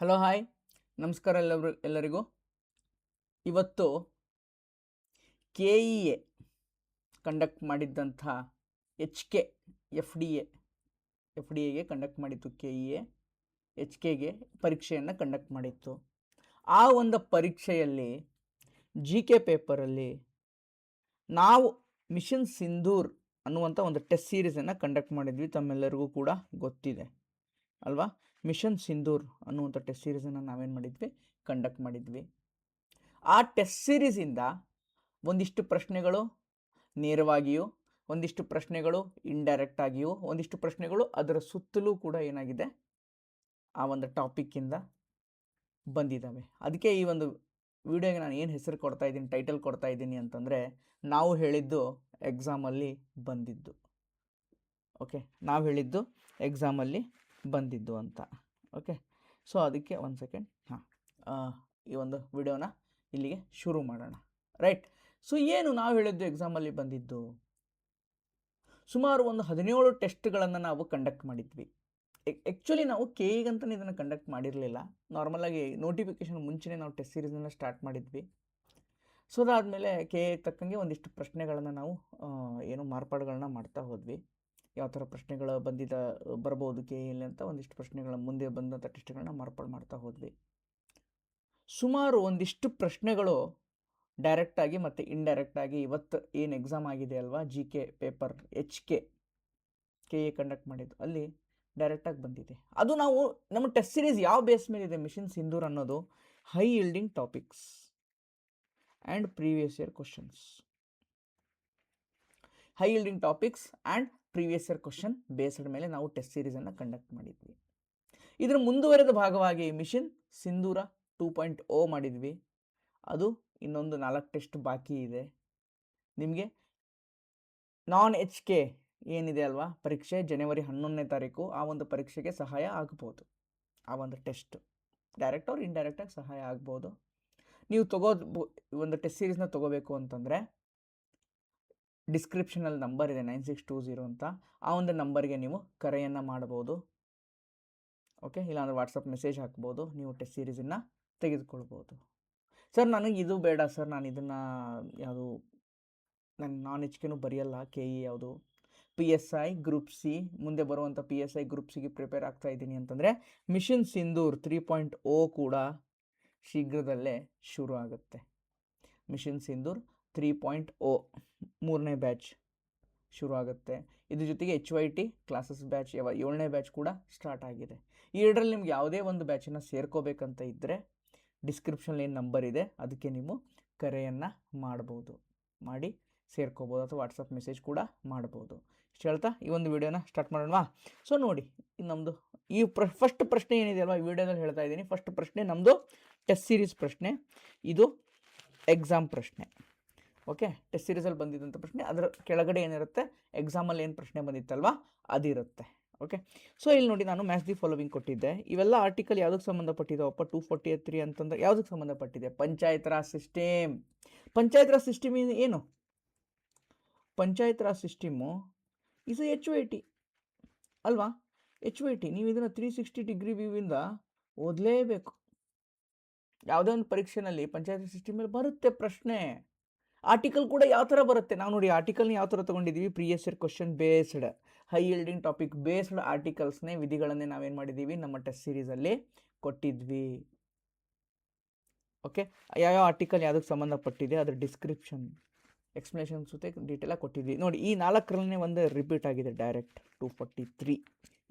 Hello, hi. ನಮಸ್ಕಾರ ಎಲ್ಲರು ಎಲ್ಲರಿಗೂ. ಇವತ್ತು K E A conduct ಮಾಡಿದ್ದಂಥ H K, F D A, F D ಎಗೆ ಕಂಡಕ್ಟ್ ಮಾಡಿತ್ತು ಕೆ ಇ ಎ, ಎಚ್ ಕೆಗೆ ಪರೀಕ್ಷೆಯನ್ನು ಕಂಡಕ್ಟ್ ಮಾಡಿತ್ತು. ಆ ಒಂದು ಪರೀಕ್ಷೆಯಲ್ಲಿ ಜಿ ಕೆ ಪೇಪರಲ್ಲಿ ನಾವು ಮಿಷನ್ ಸಿಂಧೂರ್ ಅನ್ನುವಂಥ ಒಂದು ಟೆಸ್ಟ್ ಸೀರೀಸನ್ನು ಕಂಡಕ್ಟ್ ಮಾಡಿದ್ವಿ, ತಮ್ಮೆಲ್ಲರಿಗೂ ಕೂಡ ಗೊತ್ತಿದೆ. ಅಲ್ವಾ? ಮಿಷನ್ ಸಿಂಧೂರ್ ಅನ್ನುವಂಥ ಟೆಸ್ಟ್ ಸೀರೀಸನ್ನು ನಾವೇನು ಮಾಡಿದ್ವಿ? ಕಂಡಕ್ಟ್ ಮಾಡಿದ್ವಿ. ಆ ಟೆಸ್ಟ್ ಸೀರೀಸಿಂದ ಒಂದಿಷ್ಟು ಪ್ರಶ್ನೆಗಳು ನೇರವಾಗಿಯೂ, ಒಂದಿಷ್ಟು ಪ್ರಶ್ನೆಗಳು ಇಂಡೈರೆಕ್ಟ್ ಆಗಿಯೂ, ಒಂದಿಷ್ಟು ಪ್ರಶ್ನೆಗಳು ಅದರ ಸುತ್ತಲೂ ಕೂಡ ಏನಾಗಿದೆ? ಆ ಒಂದು ಟಾಪಿಕ್ಕಿಂದ ಬಂದಿದ್ದಾವೆ. ಅದಕ್ಕೆ ಈ ಒಂದು ವಿಡಿಯೋಗೆ ನಾನು ಏನು ಹೆಸರು ಕೊಡ್ತಾ ಇದ್ದೀನಿ ಟೈಟಲ್ ಕೊಡ್ತಾ ಇದ್ದೀನಿ ಅಂತಂದರೆ ನಾವು ಹೇಳಿದ್ದು ಎಕ್ಸಾಮಲ್ಲಿ ಬಂದಿದ್ದು. ಓಕೆ ನಾವು ಹೇಳಿದ್ದು ಎಕ್ಸಾಮಲ್ಲಿ ಬಂದಿದ್ದು ಅಂತ. ಓಕೆ ಸೊ ಅದಕ್ಕೆ ಒಂದು ಸೆಕೆಂಡ್ ಹಾಂ. ಈ ಒಂದು ವಿಡಿಯೋನ ಇಲ್ಲಿಗೆ ಶುರು ಮಾಡೋಣ. ರೈಟ್ ಸೊ ಏನು ನಾವು ಹೇಳಿದ್ದು ಎಕ್ಸಾಮಲ್ಲಿ ಬಂದಿದ್ದು? ಸುಮಾರು ಒಂದು ಹದಿನೇಳು ಟೆಸ್ಟ್ಗಳನ್ನು ನಾವು ಕಂಡಕ್ಟ್ ಮಾಡಿದ್ವಿ. ಆ್ಯಕ್ಚುಲಿ ನಾವು ಕೆ ಈಗಂತಲೇ ಇದನ್ನು ಕಂಡಕ್ಟ್ ಮಾಡಿರಲಿಲ್ಲ. ನಾರ್ಮಲಾಗಿ ನೋಟಿಫಿಕೇಷನ್ ಮುಂಚೆನೇ ನಾವು ಟೆಸ್ಟ್ ಸೀರೀಸನ್ನು ಸ್ಟಾರ್ಟ್ ಮಾಡಿದ್ವಿ. ಸೊ ಅದಾದಮೇಲೆ ಕೆ ಎಗೆ ತಕ್ಕಂಗೆ ಒಂದಿಷ್ಟು ಪ್ರಶ್ನೆಗಳನ್ನು ನಾವು ಏನು ಮಾರ್ಪಾಡುಗಳನ್ನ ಮಾಡ್ತಾ ಹೋದ್ವಿ. ಯಾವ ಥರ ಪ್ರಶ್ನೆಗಳು ಬಂದಿದ್ದ ಬರ್ಬೋದು ಕೆ ಎಲ್ಲಿ ಅಂತ ಒಂದಿಷ್ಟು ಪ್ರಶ್ನೆಗಳ ಮುಂದೆ ಬಂದಂಥ ಟೆಸ್ಟ್ಗಳನ್ನ ಮಾರ್ಪಾಡು ಮಾಡ್ತಾ ಹೋದ್ವಿ. ಸುಮಾರು ಒಂದಿಷ್ಟು ಪ್ರಶ್ನೆಗಳು ಡೈರೆಕ್ಟಾಗಿ ಮತ್ತು ಇಂಡೈರೆಕ್ಟಾಗಿ ಇವತ್ತು ಏನು ಎಕ್ಸಾಮ್ ಆಗಿದೆ ಅಲ್ವಾ G K paper H K K A conduct ಮಾಡಿದ್ದು, ಅಲ್ಲಿ ಡೈರೆಕ್ಟಾಗಿ ಬಂದಿದೆ. ಅದು ನಾವು, ನಮ್ಮ ಟೆಸ್ಟ್ ಸೀರೀಸ್ ಯಾವ ಬೇಸ್ ಮೇಲೆ ಇದೆ ಮಿಷನ್ ಸಿಂಧೂರ್ ಅನ್ನೋದು high yielding topics and previous year questions high yielding topics and previous year question based ಮೇಲೆ ನಾವು ಟೆಸ್ಟ್ ಸೀರೀಸನ್ನು ಕಂಡಕ್ಟ್ ಮಾಡಿದ್ವಿ. ಇದರ ಮುಂದುವರೆದ ಭಾಗವಾಗಿ mission Sindoor two point O ಮಾಡಿದ್ವಿ. ಅದು ಇನ್ನೊಂದು ನಾಲ್ಕು ಟೆಸ್ಟ್ ಬಾಕಿ ಇದೆ. ನಿಮಗೆ ನಾನ್ ಎಚ್ ಕೆ ಏನಿದೆ ಅಲ್ವಾ? ಪರೀಕ್ಷೆ ಜನವರಿ ಹನ್ನೊಂದನೇ ತಾರೀಕು, ಆ ಒಂದು ಪರೀಕ್ಷೆಗೆ ಸಹಾಯ ಆಗ್ಬೋದು. ಆ ಒಂದು ಟೆಸ್ಟ್ ಡೈರೆಕ್ಟ್ ಅವ್ರು ಇಂಡೈರೆಕ್ಟಾಗಿ ಸಹಾಯ ಆಗ್ಬೋದು. ನೀವು ತಗೋ ಒಂದು ಟೆಸ್ಟ್ ಸೀರೀಸ್ನ ತೊಗೋಬೇಕು ಅಂತಂದರೆ ಡಿಸ್ಕ್ರಿಪ್ಷನಲ್ಲಿ ನಂಬರ್ ಇದೆ ನೈನ್ ಸಿಕ್ಸ್ ಟೂ ಝೀರೋ ಅಂತ. ಆ ಒಂದು ನಂಬರ್ಗೆ ನೀವು ಕರೆಯನ್ನು ಮಾಡ್ಬೋದು. ಓಕೆ, ಇಲ್ಲಾಂದರೆ ವಾಟ್ಸಪ್ ಮೆಸೇಜ್ ಹಾಕ್ಬೋದು, ನೀವು ಟೆಸ್ಟ್ ಸೀರೀಸನ್ನು ತೆಗೆದುಕೊಳ್ಬೋದು. ಸರ್, ನನಗೆ ಇದು ಬೇಡ ಸರ್, ನಾನು ಇದನ್ನು ಯಾವುದು ನನ್ನ ನಾನ್ ಎಚ್ ಬರೆಯಲ್ಲ ಕೆ ಇ ಯಾವುದು. P S I group C ಮುಂದೆ ಬರುವಂಥ ಪಿ ಎಸ್ ಐ ಗ್ರೂಪ್ ಸಿಗೆ ಪ್ರಿಪೇರ್ ಆಗ್ತಾ ಇದ್ದೀನಿ ಅಂತಂದರೆ mission Sindoor three point O ಕೂಡ ಶೀಘ್ರದಲ್ಲೇ ಶುರು ಆಗುತ್ತೆ. Mission Sindoor three point O ಮೂರನೇ ಬ್ಯಾಚ್ ಶುರು ಆಗುತ್ತೆ ಇದ್ರ ಜೊತೆಗೆ H Y T classes batch ಯಾವ ಏಳನೇ ಬ್ಯಾಚ್ ಕೂಡ ಸ್ಟಾರ್ಟ್ ಆಗಿದೆ. ಈ ಎರಡರಲ್ಲಿ ನಿಮ್ಗೆ ಯಾವುದೇ ಒಂದು ಬ್ಯಾಚನ್ನು ಸೇರ್ಕೋಬೇಕಂತ ಇದ್ದರೆ ಡಿಸ್ಕ್ರಿಪ್ಷನ್ ಏನು ನಂಬರ್ ಇದೆ. ಅದಕ್ಕೆ ನೀವು ಕರೆಯನ್ನು ಮಾಡ್ಬೋದು. ಮಾಡಿ ಸೇರ್ಕೋಬೋದು ಅಥವಾ ವಾಟ್ಸಪ್ ಮೆಸೇಜ್ ಕೂಡ ಮಾಡ್ಬೋದು. ಇಷ್ಟು ಹೇಳ್ತಾ? ಈ ಒಂದು ವಿಡಿಯೋನ ಸ್ಟಾರ್ಟ್ ಮಾಡೋಣವಾ? ಸೊ ನೋಡಿ ನಮ್ಮದು ಈ ಪ್ರ ಫಸ್ಟ್ ಪ್ರಶ್ನೆ ಏನಿದೆ ಅಲ್ವಾ? ಈ ವಿಡಿಯೋದಲ್ಲಿ ಹೇಳ್ತಾ ಇದ್ದೀನಿ. ಫಸ್ಟ್ ಪ್ರಶ್ನೆ ನಮ್ಮದು ಟೆಸ್ಟ್ ಸೀರೀಸ್ ಪ್ರಶ್ನೆ. ಇದು ಎಕ್ಸಾಮ್ ಪ್ರಶ್ನೆ. ಓಕೆ? ಟೆಸ್ಟ್ ಸೀರೀಸಲ್ಲಿ ಬಂದಿದ್ದಂಥ ಪ್ರಶ್ನೆ. ಅದರ ಕೆಳಗಡೆ ಏನಿರುತ್ತೆ? ಎಕ್ಸಾಮಲ್ಲಿ ಏನು ಪ್ರಶ್ನೆ ಬಂದಿತ್ತಲ್ವ? ಅದಿರುತ್ತೆ. ಓಕೆ? ಸೊ ಇಲ್ಲಿ ನೋಡಿ ನಾನು ಮ್ಯಾಚ್ ದಿ ಫಾಲೋವಿಂಗ್ ಕೊಟ್ಟಿದ್ದೆ. ಇವೆಲ್ಲ ಆರ್ಟಿಕಲ್ ಯಾವುದಕ್ಕೆ ಸಂಬಂಧಪಟ್ಟಿದ್ದಾವಪ್ಪ? ಟೂ ಫೋರ್ಟಿ ತ್ರೀ ಅಂತಂದ್ರೆ ಯಾವುದಕ್ಕೆ ಸಂಬಂಧಪಟ್ಟಿದೆ? ಪಂಚಾಯತ್ ರಾಜ್ ಸಿಸ್ಟಮ್ ಪಂಚಾಯತ್ ರಾಜ್ ಸಿಸ್ಟಮ್ ಏನು? Panchayat raj system is H Y T ಅಲ್ವಾ? ಎಚ್ ವೈ ಟಿ ನೀವು ಇದನ್ನು ತ್ರೀ ಸಿಕ್ಸ್ಟಿ ಡಿಗ್ರಿ ವ್ಯೂವಿಂದ ಓದಲೇಬೇಕು. ಯಾವುದೇ ಒಂದು ಪರೀಕ್ಷೆನಲ್ಲಿ ಪಂಚಾಯತ್ ಸಿಸ್ಟಮ್ ಮೇಲೆ ಬರುತ್ತೆ ಪ್ರಶ್ನೆ. ಆರ್ಟಿಕಲ್ ಕೂಡ ಯಾವ ಥರ ಬರುತ್ತೆ? ನಾವು ನೋಡಿ ಆರ್ಟಿಕಲ್ನ ಯಾವ ಥರ ತೊಗೊಂಡಿದ್ದೀವಿ previous year question based high yielding topic based ಆರ್ಟಿಕಲ್ಸ್ನೇ ವಿಧಿಗಳನ್ನೇ ನಾವೇನು ಮಾಡಿದ್ದೀವಿ ನಮ್ಮ ಟೆಸ್ಟ್ ಸೀರೀಸಲ್ಲಿ ಕೊಟ್ಟಿದ್ವಿ. ಓಕೆ ಯಾವ್ಯಾವ ಆರ್ಟಿಕಲ್ ಯಾವುದಕ್ಕೆ ಸಂಬಂಧಪಟ್ಟಿದೆ? ಅದ್ರ ಡಿಸ್ಕ್ರಿಪ್ಷನ್ ಎಕ್ಸ್ಪ್ಲನೇಷನ್ ಜೊತೆ ಡೀಟೇಲಾಗಿ ಕೊಟ್ಟಿದ್ವಿ. ನೋಡಿ, ಈ ನಾಲ್ಕರಲ್ಲೇ ಒಂದು ರಿಪೀಟ್ ಆಗಿದೆ ಡೈರೆಕ್ಟ್ ಟೂ ಫಾರ್ಟಿ ತ್ರೀ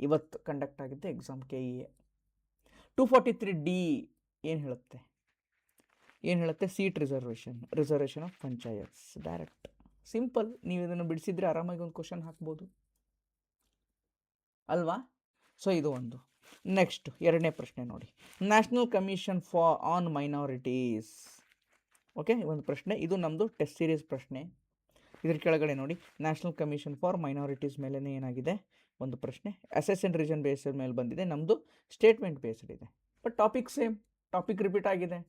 ಇವತ್ತು ಕಂಡಕ್ಟ್ ಆಗಿದ್ದೆ exam K E A two forty three D ಏನು ಹೇಳುತ್ತೆ? ಏನು ಹೇಳುತ್ತೆ? Seat reservation reservation of panchayats direct simple ನೀವು ಇದನ್ನು ಬಿಡಿಸಿದ್ರೆ ಆರಾಮಾಗಿ ಒಂದು ಕ್ವಶನ್ ಹಾಕ್ಬೋದು. ಅಲ್ವಾ? ಸೊ ಇದು ಒಂದು. ನೆಕ್ಸ್ಟ್ ಎರಡನೇ ಪ್ರಶ್ನೆ ನೋಡಿ. National commission for on minorities okay ಒಂದು ಪ್ರಶ್ನೆ. ಇದು ನಮ್ಮದು ಟೆಸ್ಟ್ ಸೀರೀಸ್ ಪ್ರಶ್ನೆ. ಇದ್ರ ಕೆಳಗಡೆ ನೋಡಿ. ನ್ಯಾಷನಲ್ ಕಮಿಷನ್ ಫಾರ್ ಮೈನಾರಿಟೀಸ್ ಮೇಲೆ ಏನಾಗಿದೆ? ಒಂದು ಪ್ರಶ್ನೆ. ಅಸೆಸೆಂಟ್ ರೀಜನ್ ಬೇಸ್ಡ್ ಮೇಲೆ ಬಂದಿದೆ. ನಮ್ಮದು ಸ್ಟೇಟ್ಮೆಂಟ್ ಬೇಸ್ಡ್ ಇದೆ. But topic same topic repeat ಆಗಿದೆ.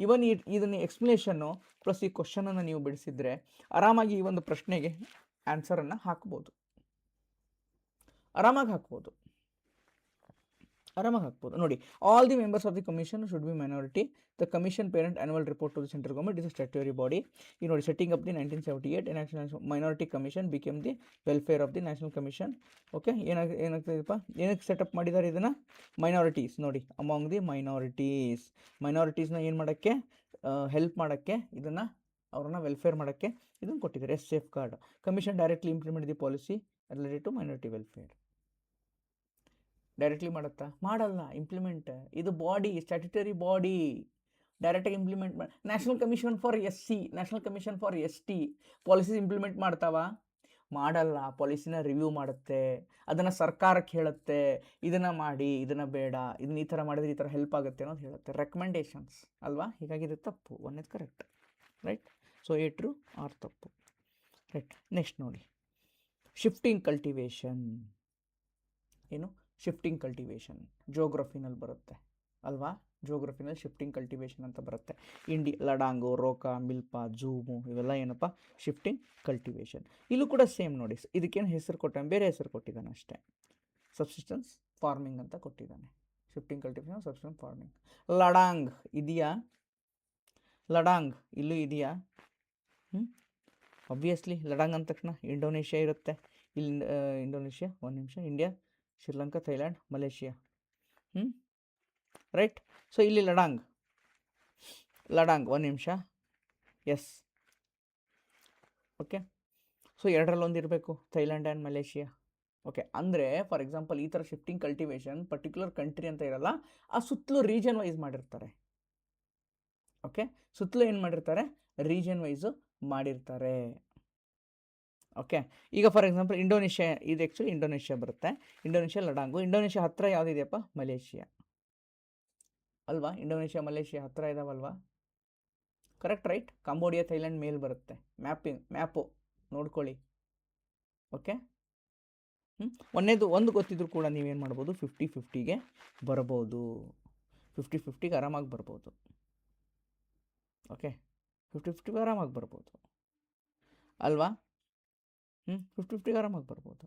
ಇವನ್ ಈ, ಇದನ್ನು ಎಕ್ಸ್ಪ್ಲನೇಷನ್ನು ಪ್ಲಸ್ ಈ ಕ್ವಶನನ್ನು ನೀವು ಬಿಡಿಸಿದ್ರೆ ಆರಾಮಾಗಿ ಈ ಒಂದು ಪ್ರಶ್ನೆಗೆ ಆನ್ಸರನ್ನು ಹಾಕ್ಬೋದು. ಆರಾಮಾಗಿ ಹಾಕ್ಬೋದು. ಆರಾಮಾಗಿ ಹಾಕ್ಬೋದು ನೋಡಿ all the members of the commission should be minority the commission parent annual report to the central government is statutory body ಈ ನೋಡಿ setting up the nineteen seventy eight national minority commission became the welfare of the national commission okay ಏನಾಗ, ಏನಾಗ್ತದಪ್ಪ? ಏನಕ್ಕೆ setup ಮಾಡಿದ್ದಾರೆ ಇದನ್ನು? Minorities ನೋಡಿ among the minorities ಮೈನಾರಿಟೀಸ್ನ ಏನು ಮಾಡೋಕ್ಕೆ? ಹೆಲ್ಪ್ ಮಾಡೋಕ್ಕೆ ಇದನ್ನು ಅವ್ರನ್ನ ವೆಲ್ಫೇರ್ ಮಾಡೋಕ್ಕೆ ಇದನ್ನು ಕೊಟ್ಟಿದ್ದಾರೆ. As safeguard commission directly implement the policy related to minority welfare directly ಮಾಡುತ್ತಾ? ಮಾಡಲ್ಲ ಇಂಪ್ಲಿಮೆಂಟ್ ಇದು ಬಾಡಿ ಸ್ಟ್ಯಾಟ್ಯುಟರಿ ಬಾಡಿ ಡೈರೆಕ್ಟಾಗಿ ಇಂಪ್ಲಿಮೆಂಟ್ ಮಾಡಿ national commission for S C national commission for S T policies implement ಮಾಡ್ತಾವ? ಮಾಡಲ್ಲ ಪಾಲಿಸಿನ ರಿವ್ಯೂ ಮಾಡುತ್ತೆ. ಅದನ್ನು ಸರ್ಕಾರಕ್ಕೆ ಹೇಳುತ್ತೆ. ಇದನ್ನು ಮಾಡಿ, ಇದನ್ನು ಬೇಡ, ಇದನ್ನ ಈ ಥರ ಮಾಡಿದ್ರೆ ಈ ಥರ ಹೆಲ್ಪ್ ಆಗುತ್ತೆ ಅನ್ನೋದು ಹೇಳುತ್ತೆ. ರೆಕಮೆಂಡೇಶನ್ಸ್ ಅಲ್ವಾ? ಹೀಗಾಗಿ ಇದು ತಪ್ಪು. One is correct right so A true or ತಪ್ಪು? ರೈಟ್ ನೆಕ್ಸ್ಟ್ ನೋಡಿ. ಶಿಫ್ಟಿಂಗ್ ಕಲ್ಟಿವೇಶನ್ ಏನು? ಶಿಫ್ಟಿಂಗ್ ಕಲ್ಟಿವೇಶನ್ ಜೋಗ್ರಫಿನಲ್ಲಿ ಬರುತ್ತೆ. ಅಲ್ವಾ? ಜೋಗ್ರಫಿನಲ್ಲಿ ಶಿಫ್ಟಿಂಗ್ ಕಲ್ಟಿವೇಶನ್ ಅಂತ ಬರುತ್ತೆ. ಇಂಡಿ ಲಡಾಂಗು ರೋಕಾ ಮಿಲ್ಪಾ ಜೂಮು ಇವೆಲ್ಲ ಏನಪ್ಪ? ಶಿಫ್ಟಿಂಗ್ ಕಲ್ಟಿವೇಶನ್ ಇಲ್ಲೂ ಕೂಡ ಸೇಮ್ ನೋಡಿ. ಇದಕ್ಕೇನು ಹೆಸರು ಕೊಟ್ಟಾನೆ ಬೇರೆ ಹೆಸರು ಕೊಟ್ಟಿದ್ದಾನೆ ಅಷ್ಟೇ. ಸಬ್ಸಿಸ್ಟೆನ್ಸ್ ಫಾರ್ಮಿಂಗ್ ಅಂತ ಕೊಟ್ಟಿದ್ದಾನೆ. Shifting cultivation subsistence farming ladang ಇದೆಯಾ? ಲಡಾಂಗ್ ಇಲ್ಲೂ ಇದೆಯಾ? ಹ್ಞೂ ಅಬ್ವಿಯಸ್ಲಿ ಲಡಾಂಗ್ ಅಂದ ತಕ್ಷಣ ಇಂಡೋನೇಷ್ಯಾ ಇರುತ್ತೆ. ಇಲ್ಲಿ ಇಂಡೋನೇಷ್ಯಾ ಒಂದು ನಿಮಿಷ. ಇಂಡಿಯಾ ಶ್ರೀಲಂಕಾ ಥೈಲ್ಯಾಂಡ್ ಮಲೇಷಿಯಾ ಹ್ಞೂ ರೈಟ್ ಸೊ ಇಲ್ಲಿ ಲಡಾಂಗ್. ಲಡಾಂಗ್, ಒಂದು ನಿಮಿಷ. ಎಸ್ ಓಕೆ ಸೊ ಎರಡರಲ್ಲಿ ಒಂದು ಇರಬೇಕು ಥೈಲ್ಯಾಂಡ್ ಆ್ಯಂಡ್ ಮಲೇಷಿಯಾ ಓಕೆ ಅಂದರೆ ಫಾರ್ ಎಕ್ಸಾಂಪಲ್ ಈ ಥರ ಶಿಫ್ಟಿಂಗ್ ಕಲ್ಟಿವೇಶನ್ ಪರ್ಟಿಕ್ಯುಲರ್ ಕಂಟ್ರಿ ಅಂತ ಇರಲ್ಲ, ಆ ಸುತ್ತಲೂ ರೀಜನ್ ವೈಸ್ ಮಾಡಿರ್ತಾರೆ. ಓಕೆ ಸುತ್ತಲೂ ಏನು ಮಾಡಿರ್ತಾರೆ? ರೀಜನ್ ವೈಸು ಮಾಡಿರ್ತಾರೆ. ಓಕೆ ಈಗ ಫಾರ್ ಎಕ್ಸಾಂಪಲ್ ಇಂಡೋನೇಷ್ಯಾ ಇದು ಆ್ಯಕ್ಚುಲಿ ಇಂಡೋನೇಷ್ಯಾ ಬರುತ್ತೆ. ಇಂಡೋನೇಷ್ಯಾ ಲಡಾಂಗು ಇಂಡೋನೇಷ್ಯಾ ಹತ್ತಿರ ಯಾವುದಿದೆಯಪ್ಪ? ಮಲೇಷಿಯಾ ಅಲ್ವಾ? ಇಂಡೋನೇಷ್ಯಾ ಮಲೇಷಿಯಾ ಹತ್ತಿರ ಇದಾವಲ್ವಾ? ಕರೆಕ್ಟ್ ರೈಟ್ ಕಾಂಬೋಡಿಯಾ ಥೈಲ್ಯಾಂಡ್ ಮೇಲ್ ಬರುತ್ತೆ. ಮ್ಯಾಪಿಂಗ್ ಮ್ಯಾಪು ನೋಡ್ಕೊಳ್ಳಿ. ಓಕೆ ಹ್ಞೂ ಒಂದೇದು, ಒಂದು ಗೊತ್ತಿದ್ರು ಕೂಡ ನೀವೇನು ಮಾಡ್ಬೋದು? ಫಿಫ್ಟಿ ಫಿಫ್ಟಿಗೆ ಬರ್ಬೋದು ಫಿಫ್ಟಿ ಫಿಫ್ಟಿಗೆ ಆರಾಮಾಗಿ ಬರ್ಬೋದು. ಓಕೆ ಫಿಫ್ಟಿ ಫಿಫ್ಟಿಗೆ ಆರಾಮಾಗಿ ಬರ್ಬೋದು. ಅಲ್ವಾ? ಹ್ಞೂ ಫಿಫ್ಟಿ ಫಿಫ್ಟಿಗೆ ಆರಾಮಾಗಿ ಬರ್ಬೋದು.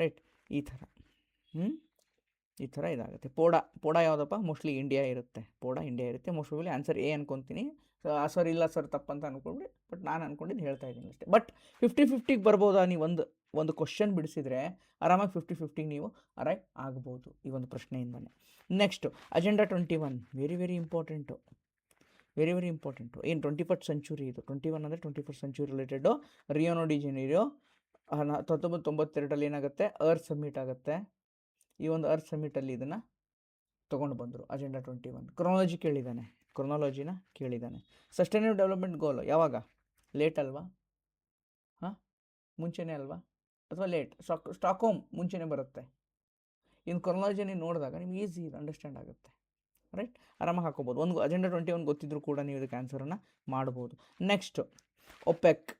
ರೈಟ್, ಈ ಥರ. ಹ್ಞೂ, ಈ ಥರ ಇದಾಗುತ್ತೆ. ಪೋಡ ಪೋಡ ಯಾವುದಪ್ಪ? ಮೋಸ್ಟ್ಲಿ ಇಂಡಿಯಾ ಇರುತ್ತೆ. ಪೋಡ ಇಂಡಿಯಾ ಇರುತ್ತೆ. ಮೋಸ್ಟ್ಲಿ ಆನ್ಸರ್ ಎ ಅನ್ಕೊತೀನಿ. ಸರ್ ಇಲ್ಲ ಸರ್, ತಪ್ಪಂತ ಅನ್ಕೊಂಡ್ರಿ ಬಟ್ ನಾನು ಅಂದ್ಕೊಂಡಿದ್ದು ಹೇಳ್ತಾ ಇದ್ದೀನಿ ಅಷ್ಟೇ. ಬಟ್ ಫಿಫ್ಟಿ ಫಿಫ್ಟಿಗೆ ಬರ್ಬೋದಾ ನೀವು ಒಂದು ಒಂದು ಕ್ವಶನ್ ಬಿಡಿಸಿದರೆ ಆರಾಮಾಗಿ ಫಿಫ್ಟಿ ಫಿಫ್ಟಿಗೆ ನೀವು ಅರೈವ್ ಆಗ್ಬೋದು ಈ ಒಂದು ಪ್ರಶ್ನೆಯಿಂದಲೇ next, agenda twenty one. Very very important. Very very important ಏನು ಟ್ವೆಂಟಿ ಫಸ್ಟ್ ಸೆಂಚುರಿ ಇದು ಟ್ವೆಂಟಿ ಒನ್ ಅಂದರೆ twenty first century related Rio de Janeiro ಹತ್ತೊಂಬತ್ತು ತೊಂಬತ್ತೆರಡಲ್ಲಿ ಏನಾಗುತ್ತೆ? ಅರ್ತ್ ಸಬ್ಮಿಟ್ ಆಗುತ್ತೆ. ಈ ಒಂದು ಅರ್ತ್ ಸಮಿಟಲ್ಲಿ ಇದನ್ನು ತೊಗೊಂಡು ಬಂದರು ಅಜೆಂಡಾ ಟ್ವೆಂಟಿ ಒನ್ ಕ್ರೊನಾಲಜಿ ಕೇಳಿದ್ದಾನೆ ಕ್ರೊನಾಲಜಿನ ಕೇಳಿದ್ದಾನೆ. ಸಸ್ಟೈನೇಬಲ್ ಡೆವಲಪ್ಮೆಂಟ್ ಗೋಲು ಯಾವಾಗ? ಲೇಟ್ ಅಲ್ವಾ? ಹಾಂ? ಮುಂಚೆನೇ ಅಲ್ವಾ? ಅಥವಾ ಲೇಟ್ ಸ್ಟಾಕ್ ಸ್ಟಾಕ್ಹೋಮ್ ಮುಂಚೆನೇ ಬರುತ್ತೆ. ಇನ್ನು ಕ್ರೊನಾಲಜಿ ನೀವು ನೋಡಿದಾಗ ನಿಮ್ಗೆ ಈಸಿ ಅಂಡರ್ಸ್ಟ್ಯಾಂಡ್ ಆಗುತ್ತೆ. ರೈಟ್ ಆರಾಮಾಗಿ ಹಾಕೋಬೋದು. ಒಂದು ಅಜೆಂಡಾ ಟ್ವೆಂಟಿ ಒನ್ ಗೊತ್ತಿದ್ರು ಕೂಡ ನೀವು ಇದಕ್ಕೆ ಆನ್ಸರನ್ನು ಮಾಡ್ಬೋದು. ನೆಕ್ಸ್ಟ್ ಒಪೆಕ್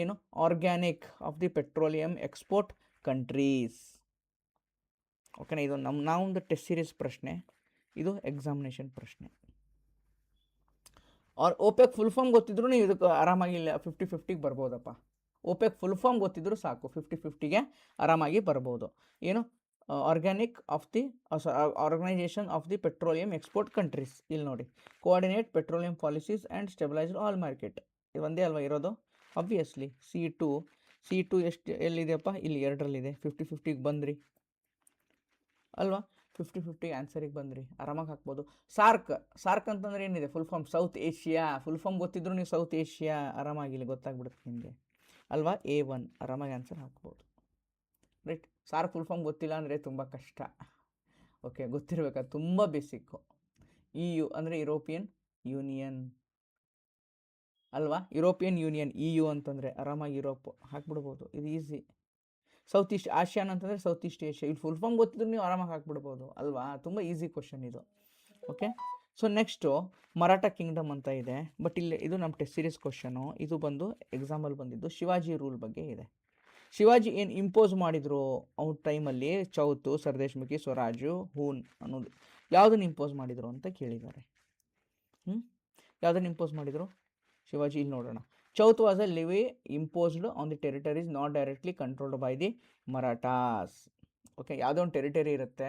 ಏನು? Organic of the petroleum export countries ಓಕೆನಾ ಇದು ನಮ್ಮ ನಾವೊಂದು ಟೆಸ್ಟ್ ಸೀರೀಸ್ ಪ್ರಶ್ನೆ, ಇದು ಎಕ್ಸಾಮಿನೇಷನ್ ಪ್ರಶ್ನೆ. ಆರ್ ಓಪೆಕ್ ಫುಲ್ ಫಾರ್ಮ್ ಗೊತ್ತಿದ್ರು ನೀವು ಇದಕ್ಕೆ ಆರಾಮಾಗಿ ಇಲ್ಲ ಫಿಫ್ಟಿ ಫಿಫ್ಟಿಗೆ ಬರ್ಬೋದಪ್ಪ. ಓಪೆಕ್ ಫುಲ್ ಫಾರ್ಮ್ ಗೊತ್ತಿದ್ರು ಸಾಕು ಫಿಫ್ಟಿ ಫಿಫ್ಟಿಗೆ ಆರಾಮಾಗಿ ಬರ್ಬೋದು. ಏನು? Organic of the organisation of the petroleum export countries ಇಲ್ಲಿ ನೋಡಿ. Coordinate petroleum policies and stabilised all market ಒಂದೇ ಅಲ್ವಾ ಇರೋದು? Obviously C two C two ಎಷ್ಟು, ಎಲ್ಲಿದೆಯಪ್ಪ? ಇಲ್ಲಿ ಎರಡರಲ್ಲಿದೆ. ಫಿಫ್ಟಿ ಫಿಫ್ಟಿಗೆ ಬಂದ್ರಿ. ಅಲ್ವಾ? ಫಿಫ್ಟಿ ಫಿಫ್ಟಿ ಆನ್ಸರಿಗೆ ಬಂದ್ರಿ. ಆರಾಮಾಗಿ ಹಾಕ್ಬೋದು. ಸಾರ್ಕ್ ಸಾರ್ಕ್ ಅಂತಂದ್ರೆ ಏನಿದೆ? Full form South Asia full form ಗೊತ್ತಿದ್ರು ನೀವು ಸೌತ್ ಏಷ್ಯಾ ಆರಾಮಾಗಿಲ್ಲ ಗೊತ್ತಾಗ್ಬಿಡುತ್ತೆ ನಿಮಗೆ. ಅಲ್ವಾ? ಎ ಒನ್ ಆರಾಮಾಗಿ ಆನ್ಸರ್ ಹಾಕ್ಬೋದು. ರೈಟ್ ಸಾರ್ಕ್ ಫುಲ್ ಫಾರ್ಮ್ ಗೊತ್ತಿಲ್ಲ ಅಂದರೆ ತುಂಬ ಕಷ್ಟ. ಓಕೆ ಗೊತ್ತಿರಬೇಕಾ ತುಂಬ ಬೇಸಿಕ್ಕು ಇ ಯು ಅಂದರೆ ಯುರೋಪಿಯನ್ ಯೂನಿಯನ್ ಅಲ್ವಾ? ಯುರೋಪಿಯನ್ ಯೂನಿಯನ್ ಇ ಯು ಅಂತಂದರೆ ಆರಾಮಾಗಿ ಯುರೋಪ್ ಹಾಕ್ಬಿಡ್ಬೋದು. ಇದು ಈಸಿ ಸೌತ್ ಈಸ್ಟ್ ಆಶಿಯಾನ್ ಅಂತಂದರೆ ಸೌತ್ ಈಸ್ಟ್ ಏಷ್ಯಾ ಇಲ್ಲಿ ಫುಲ್ ಫಾರ್ಮ್ ಗೊತ್ತಿದ್ರು ನೀವು ಆರಾಮಾಗಿ ಹಾಕ್ಬಿಡ್ಬೋದು. ಅಲ್ವಾ? ತುಂಬ ಈಸಿ ಕ್ವಶನ್ ಇದು. Okay so next Maratha kingdom ಅಂತ ಇದೆ. ಬಟ್ ಇಲ್ಲಿ ಇದು ನಮ್ಮ ಟೆಸ್ಟ್ ಸೀರೀಸ್ ಕ್ವಶನು ಇದು ಬಂದು ಎಕ್ಸಾಂಪಲ್ ಬಂದಿದ್ದು ಶಿವಾಜಿ ರೂಲ್ ಬಗ್ಗೆ ಇದೆ. ಶಿವಾಜಿ ಏನು ಇಂಪೋಸ್ ಮಾಡಿದ್ರು ಅವ್ರ ಟೈಮಲ್ಲಿ ಚೌತು, ಸರ್ದೇಶ್ಮುಖಿ, ಸ್ವರಾಜು, ಹೂನ್ ಅನ್ನೋದು ಯಾವುದನ್ನು ಇಂಪೋಸ್ ಮಾಡಿದರು ಅಂತ ಕೇಳಿದ್ದಾರೆ. ಹ್ಞೂ ಯಾವುದನ್ನು ಇಂಪೋಸ್ ಮಾಡಿದರು? ಶಿವಾಜಿ ಇಲ್ಲಿ ನೋಡೋಣ. Chauth was a levy imposed on the territories not directly controlled by the Marathas okay ಯಾವುದೋ ಒಂದು ಟೆರಿಟರಿ ಇರುತ್ತೆ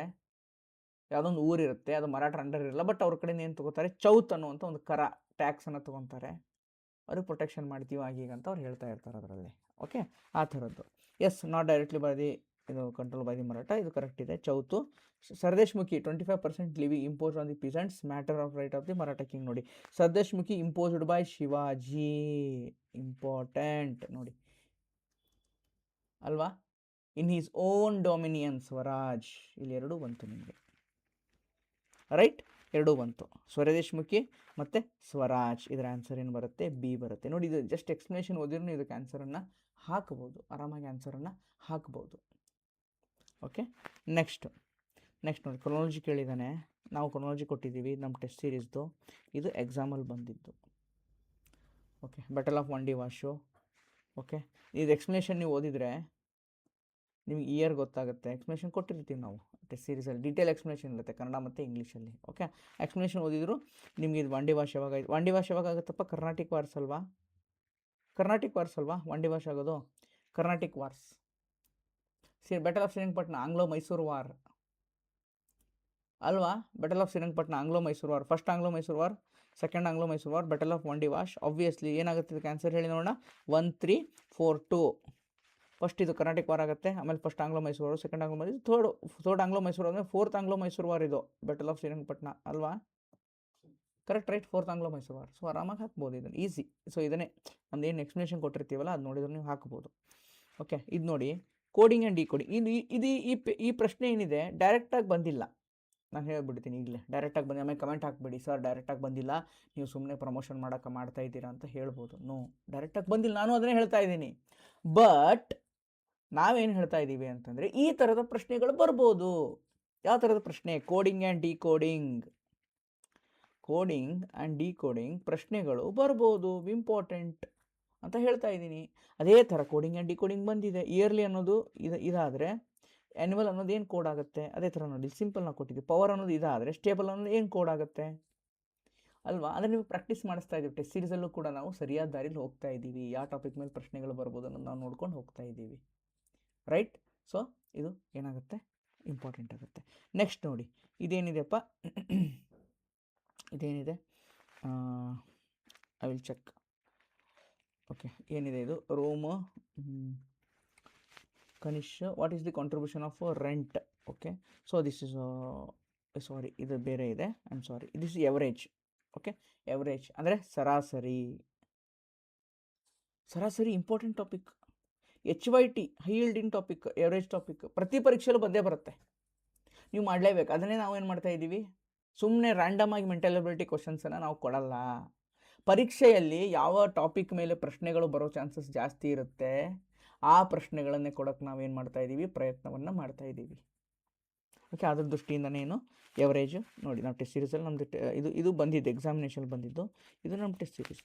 ಯಾವುದೊಂದು ಊರಿರುತ್ತೆ ಅದು ಮರಾಠ ಅಂಡರ್ ಇರಲ್ಲ ಬಟ್ ಅವ್ರ ಕಡೆಯಿಂದ ಏನು ತಗೋತಾರೆ? ಚೌತ್ ಅನ್ನುವಂಥ ಒಂದು ಕರ ಟ್ಯಾಕ್ಸನ್ನು ತೊಗೊತಾರೆ. ಅವ್ರಿಗೆ ಪ್ರೊಟೆಕ್ಷನ್ ಮಾಡ್ತೀವಿ ಆಗೀಗ ಅಂತ ಅವ್ರು ಹೇಳ್ತಾ ಇರ್ತಾರೆ ಅದರಲ್ಲಿ. ಓಕೆ ಆ ಥರದ್ದು. Yes not directly by the ಇದು ಕಂಟ್ರೋಲ್ ಬೈ ದಿ ಮರಾಠ ಇದು ಕರೆಕ್ಟ್ ಇದೆ. Chauth. Sardeshmukhi twenty five percent levy impose on the peasants matter of right of the Maratha king ನೋಡಿ. Sardeshmukhi imposed by Shivaji. Important ನೋಡಿ. ಅಲ್ವಾ? In his own dominion swaraj ಇಲ್ಲಿ ಎರಡು ಬಂತು ನಿಮಗೆ. Right ಎರಡೂ ಬಂತು. ಸ್ವರದೇಶ್ಮುಖಿ ಮತ್ತು ಸ್ವರಾಜ್. ಇದರ ಆನ್ಸರ್ ಏನು ಬರುತ್ತೆ? ಬಿ ಬರುತ್ತೆ. ನೋಡಿ, ಇದು ಜಸ್ಟ್ ಎಕ್ಸ್ಪ್ಲನೇಷನ್ ಓದಿದ್ರು ಇದಕ್ಕೆ ಆನ್ಸರನ್ನು ಹಾಕ್ಬೋದು. ಆರಾಮಾಗಿ ಆನ್ಸರನ್ನು ಹಾಕ್ಬೋದು. ಓಕೆ ನೆಕ್ಸ್ಟ್ ನೆಕ್ಸ್ಟ್ ನೋಡಿ ಕ್ರೊನಾಲಜಿ ಕೇಳಿದ್ದಾನೆ ನಾವು ಕ್ರೊನಾಲಜಿ ಕೊಟ್ಟಿದ್ದೀವಿ ನಮ್ಮ ಟೆಸ್ಟ್ ಸೀರೀಸ್ದು ಇದು ಎಕ್ಸಾಮಲ್ಲಿ ಬಂದಿದ್ದು. Okay battle of Wandiwash okay ಇದು ಎಕ್ಸ್ಪ್ಲನೇಷನ್ ನೀವು ಓದಿದರೆ ನಿಮ್ಗೆ ಇಯರ್ ಗೊತ್ತಾಗುತ್ತೆ. ಎಕ್ಸ್ಪ್ಲನೇಷನ್ ಕೊಟ್ಟಿರ್ತೀವಿ ನಾವು. ಸೀರೀಸಲ್ಲಿ ಡೀಟೇಲ್ ಎಕ್ಸ್ಪ್ಲನೇಷನ್ ಇರುತ್ತೆ. ಕನ್ನಡ ಮತ್ತು ಇಂಗ್ಲೀಷಲ್ಲಿ ಓಕೆ ಎಕ್ಸ್ಪ್ಲನೇಷನ್ ಓದಿದ್ರು ನಿಮಗೆ ಇದು ವಾಂಡಿ ಭಾಷೆ ಯಾವಾಗ ವಾಂಡಿ ಭಾಷೆ ಯಾವಾಗ ಆಗುತ್ತಪ್ಪ? ಕರ್ನಾಟಿಕ್ ವಾರ್ಸ್ ಅಲ್ವಾ? ಕರ್ನಾಟಿಕ್ ವಾರ್ಸ್ ಅಲ್ವಾ? ವಾಂಡಿ ಭಾಷೆ ಆಗೋದು? Carnatic wars C battle of Srirangapatna Anglo Mysore war ಅಲ್ವಾ? Battle of Srirangapatna Anglo Mysore war first Anglo Mysore war second Anglo Mysore war battle of Wandiwash obviously ಏನಾಗುತ್ತೆ? ಇದಕ್ಕೆ answer ಹೇಳಿ ನೋಡೋಣ. One three four two first ಇದು Karnataka war ಆಗುತ್ತೆ, ಆಮೇಲೆ first Anglo Mysore second Anglo Mysore third third Anglo Mysore ಅಂದರೆ fourth Anglo Mysore war ಇದು battle of Srirangapatna ಅಲ್ವಾ? Correct right fourth Anglo Mysore war. So ಆರಾಮಾಗಿ ಹಾಕ್ಬೋದು ಇದನ್ನು ಈಸಿ ಸೊ ಇದನ್ನೇ ನಮ್ದು ಏನು ಎಕ್ಸ್ಪ್ಲೇಷನ್ ಕೊಟ್ಟಿರ್ತೀವಲ್ಲ, ಅದು ನೋಡಿದ್ರೆ ನೀವು ಹಾಕ್ಬೋದು. ಓಕೆ ಇದು ನೋಡಿ. ಕೋಡಿಂಗ್ ಆ್ಯಂಡ್ ಡಿ ಕೋಡಿಂಗ್ ಇದು ಇದು ಈ ಈ ಪ್ರಶ್ನೆ ಏನಿದೆ ಡೈರೆಕ್ಟಾಗಿ ಬಂದಿಲ್ಲ. ನಾನು ಹೇಳ್ಬಿಡ್ತೀನಿ ಈಗಲೇ ಡೈರೆಕ್ಟಾಗಿ ಬಂದು ಆಮೇಲೆ ಕಮೆಂಟ್ ಹಾಕ್ಬೇಡಿ. ಸರ್ ಡೈರೆಕ್ಟಾಗಿ ಬಂದಿಲ್ಲ. ನೀವು ಸುಮ್ಮನೆ ಪ್ರಮೋಷನ್ ಮಾಡೋಕೆ ಮಾಡ್ತಾ ಇದ್ದೀರಾ ಅಂತ ಹೇಳ್ಬೋದು. ನೋ ಡೈರೆಕ್ಟಾಗಿ ಬಂದಿಲ್ಲ. ನಾನು ಅದನ್ನೇ ಹೇಳ್ತಾ ಇದ್ದೀನಿ. ಬಟ್ ನಾವೇನು ಹೇಳ್ತಾ ಇದ್ದೀವಿ ಅಂತಂದರೆ, ಈ ಥರದ ಪ್ರಶ್ನೆಗಳು ಬರ್ಬೋದು. ಯಾವ ಥರದ ಪ್ರಶ್ನೆ? Coding and decoding coding and decoding ಪ್ರಶ್ನೆಗಳು ಬರ್ಬೋದು, ಇಂಪಾರ್ಟೆಂಟ್ ಅಂತ ಹೇಳ್ತಾ ಇದ್ದೀನಿ. ಅದೇ ಥರ ಕೋಡಿಂಗ್ ಆ್ಯಂಡ್ ಡಿಕೋಡಿಂಗ್ ಬಂದಿದೆ. ಇಯರ್ಲಿ ಅನ್ನೋದು ಇದು, ಇದಾದರೆ ಆ್ಯನ್ಯುವಲ್ ಅನ್ನೋದು ಏನು ಕೋಡ್ ಆಗುತ್ತೆ? ಅದೇ ಥರ ನೋಡಿ ಸಿಂಪಲ್ನ ಕೊಟ್ಟಿದ್ದೀವಿ ಪವರ್ ಅನ್ನೋದು ಇದಾದರೆ, ಸ್ಟೇಬಲ್ ಅನ್ನೋದು ಏನು ಕೋಡ್ ಆಗುತ್ತೆ? ಅಲ್ವಾ? ಅಂದರೆ ನೀವು ಪ್ರಾಕ್ಟೀಸ್ ಮಾಡಿಸ್ತಾ ಇದ್ದೀವಿ ಟೆಸ್ಟ್ ಸೀರೀಸಲ್ಲೂ ಕೂಡ ನಾವು ಸರಿಯಾದ ದಾರಿಲಿ ಹೋಗ್ತಾ ಇದ್ದೀವಿ. ಯಾವ ಟಾಪಿಕ್ ಮೇಲೆ ಪ್ರಶ್ನೆಗಳು ಬರ್ಬೋದು ಅನ್ನೋದು ನಾವು ನೋಡ್ಕೊಂಡು ಹೋಗ್ತಾ ಇದ್ದೀವಿ. ರೈಟ್ ಸೊ ಇದು ಏನಾಗುತ್ತೆ? ಇಂಪಾರ್ಟೆಂಟ್ ಆಗುತ್ತೆ. ನೆಕ್ಸ್ಟ್ ನೋಡಿ ಇದೇನಿದೆಪ್ಪ ಇದೇನಿದೆ? ಐ ವಿಲ್ ಚೆಕ್ ಓಕೆ ಏನಿದೆ ಇದು? Rome ಕನಿಷ್ what is the contribution of rent okay so this is sorry ಇದು ಬೇರೆ ಇದೆ. I am sorry this is average okay average ಅಂದರೆ ಸರಾಸರಿ. ಸರಾಸರಿ important topic H Y T high yielding topic, average topic, ಪ್ರತಿ ಪರೀಕ್ಷೆಯಲ್ಲೂ ಬಂದೇ ಬರುತ್ತೆ. ನೀವು ಮಾಡಲೇಬೇಕು. ಅದನ್ನೇ ನಾವು ಏನು ಮಾಡ್ತಾ ಇದ್ದೀವಿ? ಸುಮ್ಮನೆ ರ್ಯಾಂಡಮ್ ಆಗಿ ಮೆಂಟಲ್ ಎಬಿಲಿಟಿ ಕ್ವಶನ್ಸನ್ನು ನಾವು ಕೊಡಲ್ಲ. ಪರೀಕ್ಷೆಯಲ್ಲಿ ಯಾವ ಟಾಪಿಕ್ ಮೇಲೆ ಪ್ರಶ್ನೆಗಳು ಬರೋ ಚಾನ್ಸಸ್ ಜಾಸ್ತಿ ಇರುತ್ತೆ, ಆ ಪ್ರಶ್ನೆಗಳನ್ನೇ ಕೊಡೋಕ್ಕೆ ನಾವೇನು ಮಾಡ್ತಾ ಇದ್ದೀವಿ? ಪ್ರಯತ್ನವನ್ನು ಮಾಡ್ತಾ ಇದ್ದೀವಿ. ಓಕೆ ಅದ್ರ ದೃಷ್ಟಿಯಿಂದನೇ ಏನು? ಎವರೇಜು, ನೋಡಿ, ನಾವು ಟೆಸ್ಟ್ ಸೀರೀಸಲ್ಲಿ ನಮ್ಮದು ಇದು ಇದು ಬಂದಿದ್ದು ಎಕ್ಸಾಮಿನೇಷನ್ ಬಂದಿದ್ದು, ಇದು ನಮ್ಮ ಟೆಸ್ಟ್ ಸೀರೀಸ್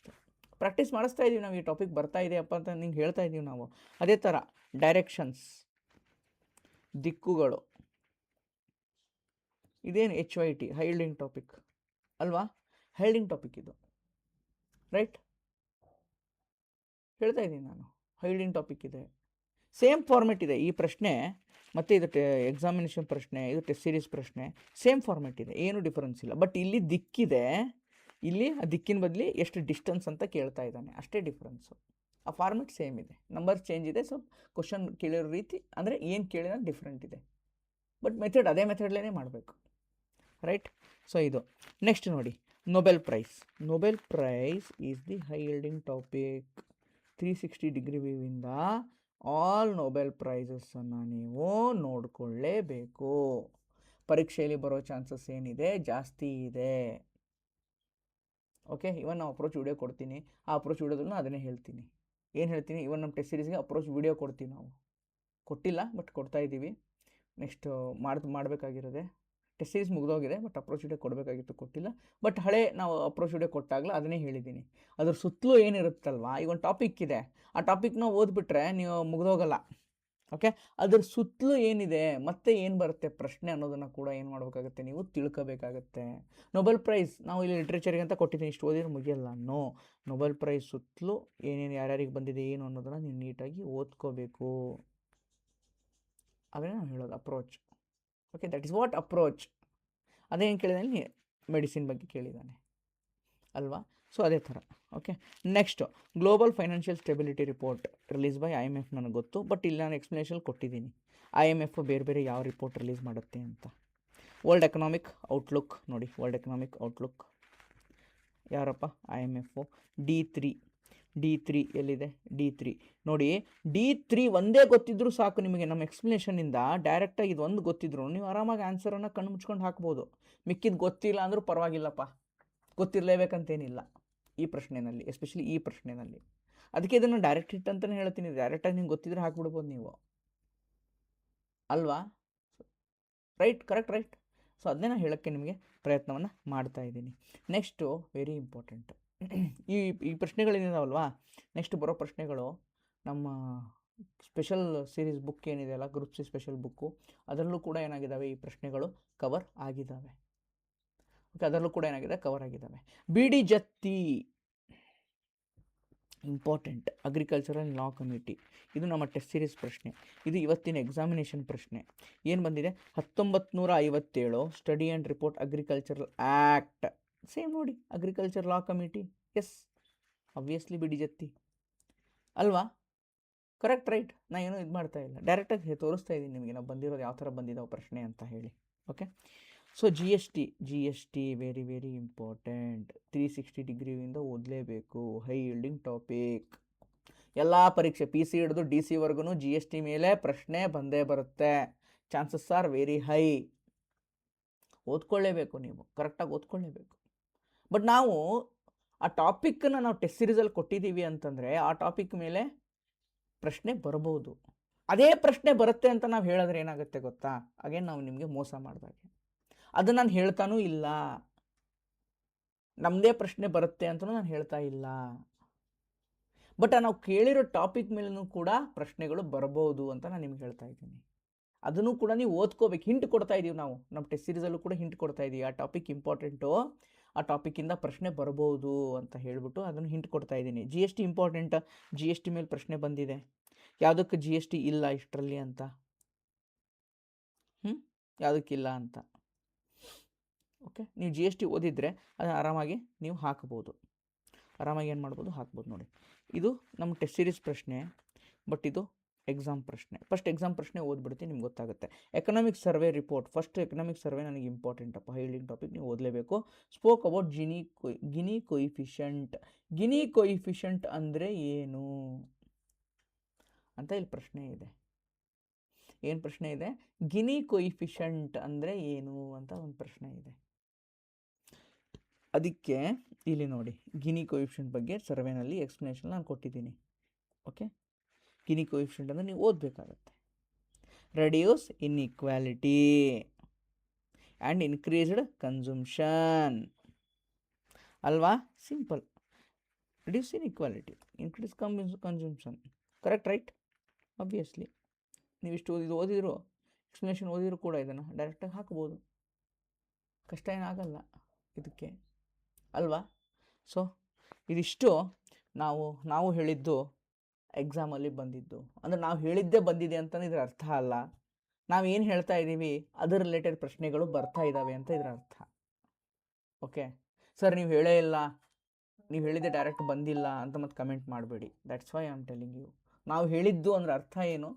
ಪ್ರಾಕ್ಟೀಸ್ ಮಾಡಿಸ್ತಾ ಇದ್ದೀವಿ ನಾವು, ಈ ಟಾಪಿಕ್ ಬರ್ತಾ ಇದೆಯಪ್ಪ ಅಂತ ನಿಂಗೆ ಹೇಳ್ತಾ ಇದ್ದೀವಿ ನಾವು. ಅದೇ ಥರ ಡೈರೆಕ್ಷನ್ಸ್ ದಿಕ್ಕುಗಳು. ಇದೇನು H Y T high yielding topic ಅಲ್ವಾ? ಹೈಲ್ಡಿಂಗ್ ಟಾಪಿಕ್ ಇದು. ರೈಟ್ ಹೇಳ್ತಾ ಇದ್ದೀನಿ ನಾನು. ಹೈಲ್ಡಿಂಗ್ ಟಾಪಿಕ್ ಇದೆ. ಸೇಮ್ ಫಾರ್ಮೆಟ್ ಇದೆ. ಈ ಪ್ರಶ್ನೆ ಮತ್ತು ಇದು ಎಕ್ಸಾಮಿನೇಷನ್ ಪ್ರಶ್ನೆ ಇದು ಟೆಸ್ಟ್ ಸೀರೀಸ್ ಪ್ರಶ್ನೆ ಸೇಮ್ ಫಾರ್ಮೆಟ್ ಇದೆ. ಏನು ಡಿಫರೆನ್ಸ್ ಇಲ್ಲ. ಬಟ್ ಇಲ್ಲಿ ದಿಕ್ಕಿದೆ. ಇಲ್ಲಿ ದಿಕ್ಕಿನ ಬದಲಿ ಎಷ್ಟು ಡಿಸ್ಟೆನ್ಸ್ ಅಂತ ಕೇಳ್ತಾ ಇದ್ದಾನೆ. ಅಷ್ಟೇ ಡಿಫ್ರೆನ್ಸು ಆ ಫಾರ್ಮೆಟ್ ಸೇಮ್ ಇದೆ. ನಂಬರ್ ಚೇಂಜ್ ಇದೆ ಸೊ ಕ್ವಶನ್ ಕೇಳಿರೋ ರೀತಿ, ಅಂದರೆ ಏನು ಕೇಳಿದ ಡಿಫ್ರೆಂಟ್ ಇದೆ. ಬಟ್ ಮೆಥಡ್ ಅದೇ ಮೆಥಡ್ಲೇ ಮಾಡಬೇಕು. ರೈಟ್ ಸೊ ಇದು. ನೆಕ್ಸ್ಟ್ ನೋಡಿ. Nobel prize Nobel prize is the high yielding topic three sixty degree ವ್ಯೂವಿಂದ all Nobel ಪ್ರೈಸಸ್ಸನ್ನು ನೀವು ನೋಡಿಕೊಳ್ಳೇಬೇಕು. ಪರೀಕ್ಷೆಯಲ್ಲಿ ಬರೋ ಚಾನ್ಸಸ್ ಏನಿದೆ? ಜಾಸ್ತಿ ಇದೆ. ಓಕೆ ಇವನ್ ನಾವು ಅಪ್ರೋಚ್ ವಿಡಿಯೋ ಕೊಡ್ತೀನಿ. ಆ ಅಪ್ರೋಚ್ ವೀಡಿಯೋದಲ್ಲೂ ಅದನ್ನೇ ಹೇಳ್ತೀನಿ. ಏನು ಹೇಳ್ತೀನಿ? ಇವನ್ ನಮ್ಮ ಟೆಸ್ಟ್ ಸೀರೀಸ್ಗೆ ಅಪ್ರೋಚ್ ವಿಡಿಯೋ ಕೊಡ್ತೀವಿ ನಾವು. ಕೊಟ್ಟಿಲ್ಲ ಬಟ್ ಕೊಡ್ತಾ ಇದ್ದೀವಿ. ನೆಕ್ಸ್ಟ್ ಮಾಡ್ದು, ಮಾಡಬೇಕಾಗಿರೋದೆ. ಟೆಸ್ಟ್ ಸೀರೀಸ್ ಮುಗಿದೋಗಿದೆ ಬಟ್ ಅಪ್ರೋಚ್ ವಿಡಿಯೋ ಕೊಡಬೇಕಾಗಿತ್ತು, ಕೊಟ್ಟಿಲ್ಲ. ಬಟ್ ಹಳೆ ನಾವು ಅಪ್ರೋಚ್ ವಿಡಿಯೋ ಕೊಟ್ಟಾಗಲೂ ಅದನ್ನೇ ಹೇಳಿದ್ದೀನಿ. ಅದ್ರ ಸುತ್ತಲೂ ಏನಿರುತ್ತಲ್ವಾ? ಈಗ ಒಂದು ಟಾಪಿಕ್ ಇದೆ. ಆ ಟಾಪಿಕ್ನ ಓದ್ಬಿಟ್ರೆ ನೀವು ಮುಗಿದೋಗಲ್ಲ. ಓಕೆ? ಅದ್ರ ಸುತ್ತಲೂ ಏನಿದೆ, ಮತ್ತೆ ಏನು ಬರುತ್ತೆ ಪ್ರಶ್ನೆ ಅನ್ನೋದನ್ನು ಕೂಡ ಏನು ಮಾಡಬೇಕಾಗುತ್ತೆ ನೀವು ತಿಳ್ಕೋಬೇಕಾಗತ್ತೆ. ನೊಬೆಲ್ ಪ್ರೈಸ್ ನಾವು ಇಲ್ಲಿ ಲಿಟ್ರೇಚರ್ಗೆ ಅಂತ ಕೊಟ್ಟಿದ್ದೀನಿ ಇಷ್ಟು ಓದಿದ್ರೆ ಮುಗಿಯಲ್ಲ. ನೋ ನೊಬೆಲ್ ಪ್ರೈಸ್ ಸುತ್ತಲೂ ಏನೇನು ಯಾರ್ಯಾರಿಗೆ ಬಂದಿದೆ, ಏನು ಅನ್ನೋದನ್ನು ನೀವು ನೀಟಾಗಿ ಓದ್ಕೋಬೇಕು. ಅದನ್ನೇ ನಾವು ಹೇಳೋದು approach okay that is what approach ಅದೇನು ಕೇಳಿದಾನೆ ಮೆಡಿಸಿನ್ ಬಗ್ಗೆ ಕೇಳಿದ್ದಾನೆ ಅಲ್ವಾ? ಸೊ ಅದೇ ಥರ okay next global financial stability report release by I M F ನನಗೆ ಗೊತ್ತು ಬಟ್ ಇಲ್ಲಿ ನಾನು ಎಕ್ಸ್ಪ್ಲನೇಷನ್ ಕೊಟ್ಟಿದ್ದೀನಿ. ಐ ಎಂ ಎಫ್ ಬೇರೆ ಬೇರೆ ಯಾವ ರಿಪೋರ್ಟ್ ರಿಲೀಸ್ ಮಾಡುತ್ತೆ ಅಂತ. ವರ್ಲ್ಡ್ ಎಕನಾಮಿಕ್ ಔಟ್ಲುಕ್ ನೋಡಿ ವರ್ಲ್ಡ್ ಎಕನಾಮಿಕ್ ಔಟ್ಲುಕ್ ಯಾರಪ್ಪ? I M F D three D three ಎಲ್ಲಿದೆ? ಡಿ ತ್ರೀ ನೋಡಿ ಡಿ ತ್ರೀ ಒಂದೇ ಗೊತ್ತಿದ್ರೂ ಸಾಕು ನಿಮಗೆ ನಮ್ಮ ಎಕ್ಸ್ಪ್ಲನೇಷನಿಂದ ಡೈರೆಕ್ಟಾಗಿ ಇದು ಒಂದು ಗೊತ್ತಿದ್ರು, ನೀವು ಆರಾಮಾಗಿ ಆನ್ಸರನ್ನು ಕಣ್ಣು ಮುಚ್ಕೊಂಡು ಹಾಕ್ಬೋದು. ಮಿಕ್ಕಿದ್ದು ಗೊತ್ತಿಲ್ಲ ಅಂದರೂ ಪರವಾಗಿಲ್ಲಪ್ಪ. ಗೊತ್ತಿರಲೇಬೇಕಂತೇನಿಲ್ಲ. ಈ ಪ್ರಶ್ನೆಯಲ್ಲಿ ಎಸ್ಪೆಷಲಿ ಈ ಪ್ರಶ್ನೆಯಲ್ಲಿ ಅದಕ್ಕೆ ಇದನ್ನು ಡೈರೆಕ್ಟ್ ಹಿಟ್ ಅಂತಲೇ ಹೇಳ್ತೀನಿ. ಡೈರೆಕ್ಟಾಗಿ ನಿಮ್ಗೆ ಗೊತ್ತಿದ್ರೆ ಹಾಕ್ಬಿಡ್ಬೋದು ನೀವು. ಅಲ್ವಾ? ರೈಟ್ ಕರೆಕ್ಟ್ ರೈಟ್ ಸೊ ಅದನ್ನೇ ನಾನು ಹೇಳೋಕ್ಕೆ ನಿಮಗೆ ಪ್ರಯತ್ನವನ್ನು ಮಾಡ್ತಾ ಇದ್ದೀನಿ. ನೆಕ್ಸ್ಟು ವೆರಿ ಇಂಪಾರ್ಟೆಂಟ್ ಈ ಈ ಪ್ರಶ್ನೆಗಳೇನಿದಾವಲ್ವಾ? ನೆಕ್ಸ್ಟ್ ಬರೋ ಪ್ರಶ್ನೆಗಳು ನಮ್ಮ ಸ್ಪೆಷಲ್ ಸೀರೀಸ್ ಬುಕ್ ಏನಿದೆ ಅಲ್ಲ ಗ್ರೂಪ್ ಸಿ ಸ್ಪೆಷಲ್ ಬುಕ್ಕು ಅದರಲ್ಲೂ ಕೂಡ ಏನಾಗಿದ್ದಾವೆ ಈ ಪ್ರಶ್ನೆಗಳು ಕವರ್ ಆಗಿದ್ದಾವೆ ಓಕೆ ಅದರಲ್ಲೂ ಕೂಡ ಏನಾಗಿದೆ? ಕವರ್ ಆಗಿದ್ದಾವೆ. B D Jatti. Important agricultural law committee ಇದು ನಮ್ಮ ಟೆಸ್ಟ್ ಸೀರೀಸ್ ಪ್ರಶ್ನೆ. ಇದು ಇವತ್ತಿನ ಎಕ್ಸಾಮಿನೇಷನ್ ಪ್ರಶ್ನೆ. ಏನು ಬಂದಿದೆ? ಹತ್ತೊಂಬತ್ತು ನೂರ ಐವತ್ತೇಳು study and report agricultural act same ನೋಡಿ. Agriculture law committee yes obviously B D Jatti. ಅಲ್ವಾ? ಕರೆಕ್ಟ್ ರೈಟ್ ನಾನು ಏನೂ ಇದು ಮಾಡ್ತಾ ಇಲ್ಲ ಡೈರೆಕ್ಟಾಗಿ ತೋರಿಸ್ತಾ ಇದ್ದೀನಿ ನಿಮಗೆ. ನಾವು ಬಂದಿರೋದು ಯಾವ ಥರ ಬಂದಿದ್ದಾವೆ ಪ್ರಶ್ನೆ ಅಂತ ಹೇಳಿ. Okay so G S T G S T very very important three sixty ಡಿಗ್ರಿಯಿಂದ ಓದಲೇಬೇಕು. ಹೈ ಇಲ್ಡಿಂಗ್ ಟಾಪಿಕ್ ಎಲ್ಲ ಪರೀಕ್ಷೆ ಪಿ ಸಿ ಹಿಡಿದು ಡಿ ಸಿವರೆಗೂ ಜಿ ಎಸ್ ಟಿ ಮೇಲೆ ಪ್ರಶ್ನೆ ಬಂದೇ ಬರುತ್ತೆ. ಚಾನ್ಸಸ್ ಆರ್ ವೆರಿ ಹೈ ಓದ್ಕೊಳ್ಳೇಬೇಕು ನೀವು ಕರೆಕ್ಟಾಗಿ ಓದ್ಕೊಳ್ಳೇಬೇಕು. ಬಟ್ ನಾವು ಆ ಟಾಪಿಕ್ಕನ್ನು ನಾವು ಟೆಸ್ಟ್ ಸಿರೀಸಲ್ಲಿ ಕೊಟ್ಟಿದ್ದೀವಿ ಅಂತಂದರೆ ಆ ಟಾಪಿಕ್ ಮೇಲೆ ಪ್ರಶ್ನೆ ಬರ್ಬೋದು. ಅದೇ ಪ್ರಶ್ನೆ ಬರುತ್ತೆ ಅಂತ ನಾವು ಹೇಳಿದ್ರೆ ಏನಾಗುತ್ತೆ ಗೊತ್ತಾ? ಹಾಗೆ ನಾವು ನಿಮಗೆ ಮೋಸ ಮಾಡಿದಾಗೆ. ಅದು ನಾನು ಹೇಳ್ತಾನೂ ಇಲ್ಲ. ನಮ್ಮದೇ ಪ್ರಶ್ನೆ ಬರುತ್ತೆ ಅಂತಲೂ ನಾನು ಹೇಳ್ತಾ ಇಲ್ಲ. ಬಟ್ ನಾವು ಕೇಳಿರೋ ಟಾಪಿಕ್ ಮೇಲೂ ಕೂಡ ಪ್ರಶ್ನೆಗಳು ಬರಬಹುದು ಅಂತ ನಾನು ನಿಮ್ಗೆ ಹೇಳ್ತಾ ಇದ್ದೀನಿ. ಅದನ್ನು ಕೂಡ ನೀವು ಓದ್ಕೋಬೇಕು. ಹಿಂಟ್ ಕೊಡ್ತಾ ಇದ್ದೀವಿ ನಾವು. ನಮ್ಮ ಟೆಸ್ಟ್ ಸೀರೀಸಲ್ಲೂ ಕೂಡ ಹಿಂಟ್ ಕೊಡ್ತಾ ಇದ್ದೀವಿ ಆ ಟಾಪಿಕ್ ಇಂಪಾರ್ಟೆಂಟು. ಆ ಟಾಪಿಕಿಂದ ಪ್ರಶ್ನೆ ಬರಬಹುದು ಅಂತ ಹೇಳಿಬಿಟ್ಟು ಅದನ್ನು ಹಿಂಟ್ ಕೊಡ್ತಾ ಇದ್ದೀನಿ G S T important. G S T ಮೇಲೆ ಪ್ರಶ್ನೆ ಬಂದಿದೆ. ಯಾವುದಕ್ಕೆ ಜಿ ಎಸ್ ಟಿ ಇಲ್ಲ ಇಷ್ಟರಲ್ಲಿ ಅಂತ? ಹ್ಞೂ ಯಾವುದಕ್ಕಿಲ್ಲ ಅಂತ. ಓಕೆ? ನೀವು ಜಿ ಎಸ್ ಟಿ ಓದಿದರೆ ಅದನ್ನು ಆರಾಮಾಗಿ ನೀವು ಹಾಕ್ಬೋದು. ಆರಾಮಾಗಿ ಏನು ಮಾಡ್ಬೋದು? ಹಾಕ್ಬೋದು ನೋಡಿ. ಇದು ನಮ್ಮ ಟೆಸ್ಟ್ ಸೀರೀಸ್ ಪ್ರಶ್ನೆ ಬಟ್ ಇದು ಎಕ್ಸಾಮ್ ಪ್ರಶ್ನೆ. ಫಸ್ಟ್ ಎಕ್ಸಾಮ್ ಪ್ರಶ್ನೆ ಓದ್ಬಿಡ್ತೀನಿ, ನಿಮ್ಗೆ ಗೊತ್ತಾಗುತ್ತೆ. Economic survey report first economic survey ನನಗೆ ಇಂಪಾರ್ಟೆಂಟ್ ಅಪ್ಪ. ಹೈಲಿಂಗ್ ಟಾಪಿಕ್ ನೀವು ಓದಲೇಬೇಕು. ಸ್ಪೋಕ್ ಅಬೌಟ್ ಜಿನಿ ಕೊಯ್ ಗಿನಿ ಕೊಯಿಫಿಷಂಟ್ ಗಿನಿ ಕೊಯಿಫಿಷಂಟ್ ಅಂದರೆ ಏನು? ಅಂತ ಇಲ್ಲಿ ಪ್ರಶ್ನೆ ಇದೆ. ಏನು ಪ್ರಶ್ನೆ ಇದೆ? ಗಿನಿ ಕೊಯಿಫಿಷಂಟ್ ಅಂದರೆ ಏನು? ಅಂತ ಒಂದು ಪ್ರಶ್ನೆ ಇದೆ. ಅದಕ್ಕೆ ಇಲ್ಲಿ ನೋಡಿ ಗಿನಿ ಕೊಯಿಪ್ಷನ್ ಬಗ್ಗೆ ಸರ್ವೆನಲ್ಲಿ ಎಕ್ಸ್ಪ್ಲನೇಷನ್ ನಾನು ಕೊಟ್ಟಿದ್ದೀನಿ. ಓಕೆ ಗಿನಿ ಕೊಯಿಪ್ಷನ್ ಅಂದರೆ ನೀವು ಓದಬೇಕಾಗತ್ತೆ. Reduce inequality and increased consumption ಅಲ್ವಾ? Simple reduce inequality increase come consumption correct right obviously ನೀವು ಇಷ್ಟು ಓದಿದ್ದು ಓದಿದ್ರು ಎಕ್ಸ್ಪ್ಲನೇಷನ್ ಓದಿದ್ರು ಕೂಡ ಇದನ್ನು ಡೈರೆಕ್ಟಾಗಿ ಹಾಕ್ಬೋದು. ಕಷ್ಟ ಏನಾಗಲ್ಲ ಇದಕ್ಕೆ. ಅಲ್ವಾ? ಸೊ ಇದಿಷ್ಟು ನಾವು ನಾವು ಹೇಳಿದ್ದು ಎಕ್ಸಾಮಲ್ಲಿ ಬಂದಿದ್ದು. ಅಂದರೆ ನಾವು ಹೇಳಿದ್ದೇ ಬಂದಿದೆ ಅಂತ ಇದ್ರ ಅರ್ಥ ಅಲ್ಲ. ನಾವು ಏನು ಹೇಳ್ತಾ ಇದ್ದೀವಿ ಅದರ ರಿಲೇಟೆಡ್ ಪ್ರಶ್ನೆಗಳು ಬರ್ತಾ ಇದ್ದಾವೆ ಅಂತ ಇದರ ಅರ್ಥ. ಓಕೆ ಸರ್ ನೀವು ಹೇಳೇ ಇಲ್ಲ. ನೀವು ಹೇಳಿದ್ದೆ ಡೈರೆಕ್ಟ್ ಬಂದಿಲ್ಲ ಅಂತ ಮತ್ತೆ ಕಮೆಂಟ್ ಮಾಡಬೇಡಿ. That's why I am telling you ನಾವು ಹೇಳಿದ್ದು ಅಂದ್ರೆ ಅರ್ಥ ಏನು?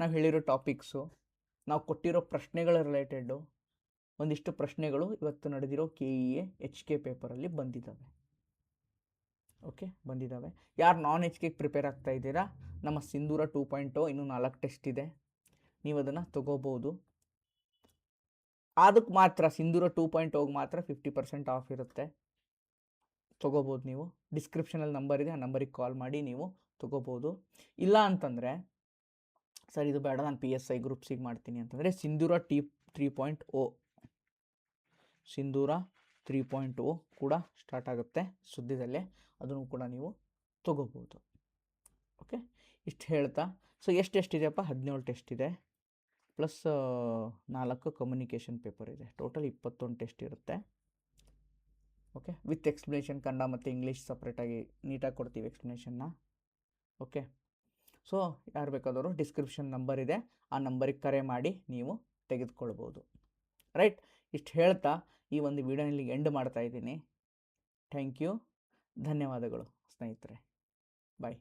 ನಾವು ಹೇಳಿರೋ ಟಾಪಿಕ್ಸು ನಾವು ಕೊಟ್ಟಿರೋ ಪ್ರಶ್ನೆಗಳ ರಿಲೇಟೆಡ್ಡು ಒಂದಿಷ್ಟು ಪ್ರಶ್ನೆಗಳು ಇವತ್ತು ನಡೆದಿರೋ K E A H K ಪೇಪರಲ್ಲಿ ಬಂದಿದ್ದಾವೆ ಓಕೆ ಬಂದಿದ್ದಾವೆ ಯಾರು ನಾನ್ ಎಚ್ ಕೆಗೆ ಪ್ರಿಪೇರ್ ಆಗ್ತಾ ಇದ್ದೀರಾ? ನಮ್ಮ ಸಿಂಧೂರ ಟೂ ಪಾಯಿಂಟು ಇನ್ನೂ ನಾಲ್ಕು ಟೆಸ್ಟ್ ಇದೆ. ನೀವು ಅದನ್ನು ತೊಗೋಬೋದು. ಅದಕ್ಕೆ ಮಾತ್ರ, ಸಿಂಧೂರ ಟೂ ಪಾಯಿಂಟ್ ಹೋಗಿ ಮಾತ್ರ ಫಿಫ್ಟಿ ಪರ್ಸೆಂಟ್ ಆಫ್ ಇರುತ್ತೆ. ತೊಗೋಬೋದು ನೀವು. ಡಿಸ್ಕ್ರಿಪ್ಷನಲ್ಲಿ ನಂಬರ್ ಇದೆ, ಆ ನಂಬರಿಗೆ ಕಾಲ್ ಮಾಡಿ ನೀವು ತೊಗೋಬೋದು. ಇಲ್ಲ ಅಂತಂದರೆ, ಸರ್ ಇದು ಬೇಡ, ನಾನು ಪಿ ಎಸ್ ಐ ಗ್ರೂಪ್ಸಿಗೆ ಮಾಡ್ತೀನಿ ಅಂತಂದರೆ, Sindoor T three point O Sindoor three point O ಕೂಡ ಸ್ಟಾರ್ಟ್ ಆಗುತ್ತೆ ಸುದ್ದಿದಲ್ಲೇ. ಅದನ್ನು ಕೂಡ ನೀವು ತಗೋಬೋದು. ಓಕೆ ಇಷ್ಟು ಹೇಳ್ತಾ. ಸೊ ಎಷ್ಟು ಟೆಸ್ಟ್ ಇದೆಯಪ್ಪ? ಹದಿನೇಳು ಟೆಸ್ಟ್ ಇದೆ. ಪ್ಲಸ್ ನಾಲ್ಕು ಕಮ್ಯುನಿಕೇಷನ್ ಪೇಪರ್ ಇದೆ. ಟೋಟಲ್ ಇಪ್ಪತ್ತೊಂದು ಟೆಸ್ಟ್ ಇರುತ್ತೆ. ಓಕೆ ವಿತ್ ಎಕ್ಸ್ಪ್ಲನೇಷನ್ ಕನ್ನಡ ಮತ್ತು ಇಂಗ್ಲೀಷ್ ಸಪ್ರೇಟಾಗಿ ನೀಟಾಗಿ ಕೊಡ್ತೀವಿ ಎಕ್ಸ್ಪ್ಲನೇಷನ್ನ ಓಕೆ ಸೊ ಯಾರು ಬೇಕಾದವರು ಡಿಸ್ಕ್ರಿಪ್ಷನ್ ನಂಬರ್ ಇದೆ. ಆ ನಂಬರಿಗೆ ಕರೆ ಮಾಡಿ ನೀವು ತೆಗೆದುಕೊಳ್ಬೋದು. ರೈಟ್ ಇಷ್ಟು ಹೇಳ್ತಾ ಈ ಒಂದು ವಿಡಿಯೋನಲ್ಲಿ ಎಂಡ್ ಮಾಡ್ತಾ ಇದ್ದೀನಿ. ಥ್ಯಾಂಕ್ ಯು ಧನ್ಯವಾದಗಳು ಸ್ನೇಹಿತರೆ. ಬಾಯ್